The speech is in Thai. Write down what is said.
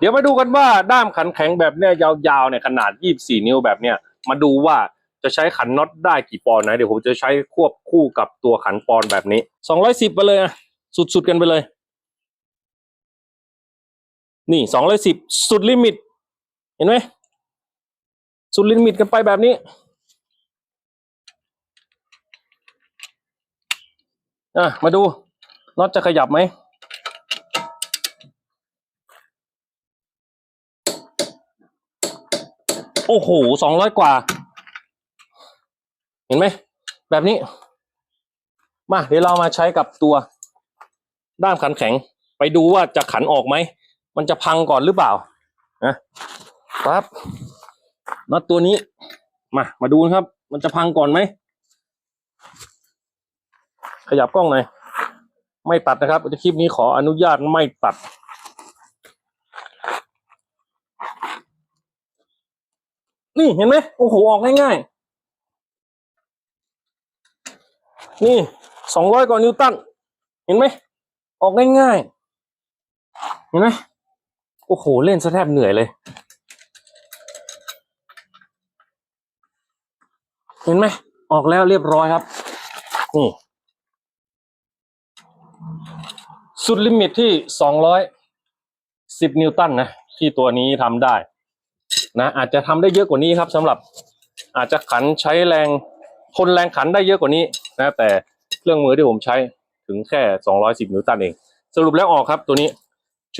เดี๋ยวมาดูกันว่าด้ามขันแข็งแบบเนี้ยยาวๆเนี่ยขนาด 24 นิ้วแบบเนี้ยมาดูว่าจะใช้ขันน็อตได้กี่ปอนด์นะเดี๋ยวผมจะใช้ควบคู่กับตัวขันปอนด์แบบนี้ 210ไปเลยอะสุดๆกันไปเลย นี่ 210 สุดลิมิต เห็นไหมสุดลิมิตกันไปแบบนี้อะมาดูน็อตจะขยับไหม โอ้โหสองร้อยกว่า เห็นไหม แบบนี้ มา เดี๋ยวเรามาใช้กับตัว ด้ามขันแข็ง ไปดูว่าจะขันออกไหม มันจะพังก่อนหรือเปล่า นะปั๊บน็อตตัวนี้ มา มาดูนะครับ มันจะพังก่อนไหม ขยับกล้องหน่อย ไม่ตัดนะครับ คลิปนี้ขออนุญาตไม่ตัด นี่เห็นไหมโอ้โหออกง่ายๆ นี่สองร้อยกว่านิวตัน เห็นไหม ออกง่ายๆ เห็นไหม โอ้โห เล่นซะแทบเหนื่อยเลย เห็นไหม ออกแล้วเรียบร้อยครับ นี่ สุดลิมิตที่สองร้อยสิบนิวตันนะ ที่ตัวนี้ทำได้นะอาจจะทำได้เยอะกว่านี้ครับสำหรับอาจจะขันใช้แรงทนแรงขันได้เยอะกว่านี้นะแต่เครื่องมือที่ผมใช้ถึงแค่สองร้อยสิบนิวตันเอง สรุปแล้วออกครับตัวนี้